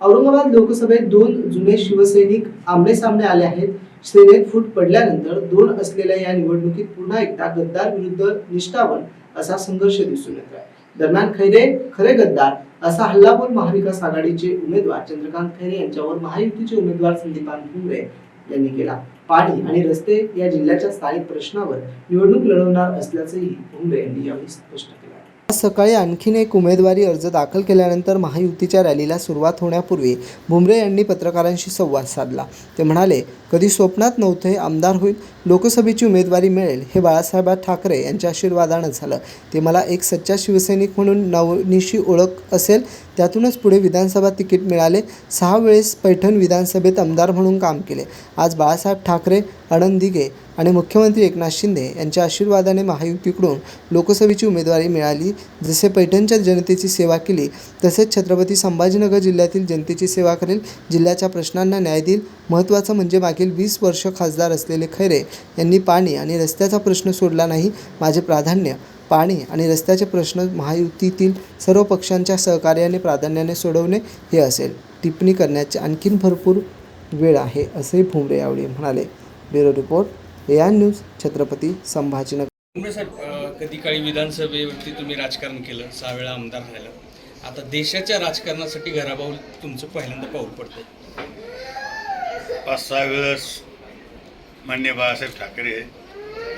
औरंगाबाद लोकसभेत दोन जुने शिवसैनिक आमने सामने आले आहेत. सेनेत फूट पडल्यानंतर दोन असलेल्या या निवडणुकीत पुन्हा एकदा गद्दार विरुद्ध निष्ठावन असा संघर्ष दिसून येत आहे. दरम्यान खैरे खरे गद्दार असा हल्लाबोल महाविकास आघाडीचे उमेदवार चंद्रकांत खैरे यांच्यावर महायुतीचे उमेदवार संदीपान भुमरे यांनी केला. पाणी आणि रस्ते या जिल्ह्याच्या स्थानिक प्रश्नावर निवडणूक लढवणार असल्याचंही भुमरे यांनी यावेळी स्पष्ट केलं. सकाळी आणखीन एक उमेदवारी अर्ज दाखल केल्यानंतर महायुतीच्या रॅलीला सुरुवात होण्यापूर्वी भुमरे यांनी पत्रकारांशी संवाद साधला. ते म्हणाले कधी स्वप्नात नव्हते आमदार होईल लोकसभेची उमेदवारी मिळेल हे बाळासाहेब ठाकरे यांच्या आशीर्वादानं झालं. ते मला एक सच्चा शिवसैनिक म्हणून नवनिशी ओळख असेल त्यातूनच पुढे विधानसभा तिकीट मिळाले. सहा वेळेस पैठण विधानसभेत आमदार म्हणून काम केले. आज बाळासाहेब ठाकरे आनंद दिघे आणि मुख्यमंत्री एकनाथ शिंदे यांच्या आशीर्वादाने महायुतीकडून लोकसभेची उमेदवारी मिळाली. जसे पैठणच्या जनतेची सेवा केली तसेच छत्रपती संभाजीनगर जिल्ह्यातील जनतेची सेवा करेल जिल्ह्याच्या प्रश्नांना न्याय देईल. महत्त्वाचं म्हणजे मागील वीस वर्ष खासदार असलेले खैरे यांनी पाणी आणि रस्त्याचा प्रश्न सोडला नाही माझे प्राधान्य पाणी आणि रस्त्याचे प्रश्न महायुतीतील सर्व पक्षांच्या सहकार्याने प्राधान्याने सोडवणे हे असेल. टिप्पणी करण्याची आणखीन भरपूर वेळ आहे असे भुमरे यावेळी म्हणाले. Bureau report A news Chhatrapati Sambhajinagar. साहेब कधी काळी विधानसभेवरती तुम्ही राजकारण केलं? सहा वेळा आमदार राहिलं आता देशाच्या राजकारणासाठी घराबाऊल तुमचं पहिल्यांदा पाऊल पडतं पाच सहा वेळेस मान्य बाळासाहेब ठाकरे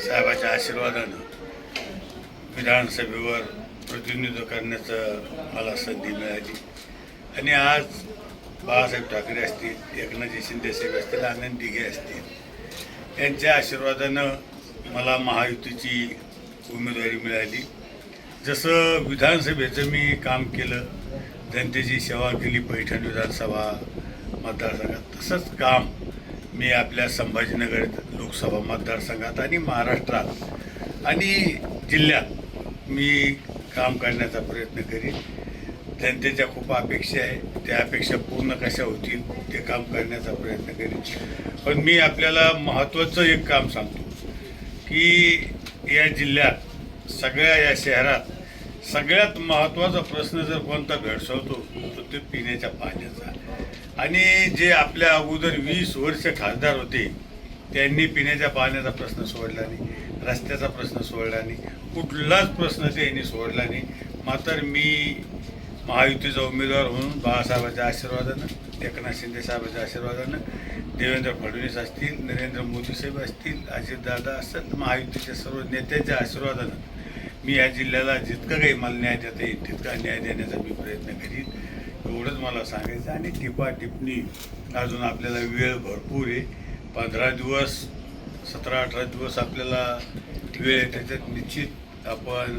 साहेबाच्या आशीर्वादानं विधानसभेवर प्रतिनिधित्व करण्याचं मला संधी मिळाली. आणि आज बाळासाहेब ठाकरे असतील एकनाथजी शिंदेसाहेब असतील आनंद दिघे असतील यांच्या आशीर्वादानं मला महायुतीची उमेदवारी मिळाली. जसं विधानसभेचं मी काम केलं जनतेची सेवा केली पैठण विधानसभा मतदारसंघात तसंच काम मी आपल्या संभाजीनगर लोकसभा मतदारसंघात आणि महाराष्ट्रात आणि जिल्ह्यात मी काम करण्याचा प्रयत्न करीन. जनतेच्या खूप अपेक्षा आहे. त्या अपेक्षा पूर्ण कशा होतील ते काम करण्याचा प्रयत्न करीन. पण मी आपल्याला महत्त्वाचं एक काम सांगतो की या जिल्ह्यात सगळ्या या शहरात सगळ्यात महत्त्वाचा प्रश्न जर कोणता भेडसावतो तर ते पिण्याच्या पाण्याचा. आणि जे आपल्या अगोदर वीस वर्ष खासदार होते त्यांनी पिण्याच्या पाण्याचा प्रश्न सोडला नाही. रस्त्याचा प्रश्न सोडला नाही कुठलाच प्रश्न त्यांनी सोडला नाही मात्र मी महायुतीचा उमेदवार म्हणून बाळासाहेबांच्या आशीर्वादानं एकनाथ शिंदे साहेबांच्या आशीर्वादानं देवेंद्र फडणवीस असतील नरेंद्र मोदी साहेब असतील अजितदादा असतात महायुतीच्या सर्व नेत्यांच्या आशीर्वादानं मी या जिल्ह्याला जितकं काही मला न्याय देता येईल तितका न्याय देण्याचा मी प्रयत्न करीन. एवढंच मला सांगायचं आणि टिपा टिप्पणी अजून आपल्याला वेळ भरपूर आहे. पंधरा दिवस सतरा अठरा दिवस आपल्याला वेळ आहे त्याच्यात निश्चित आपण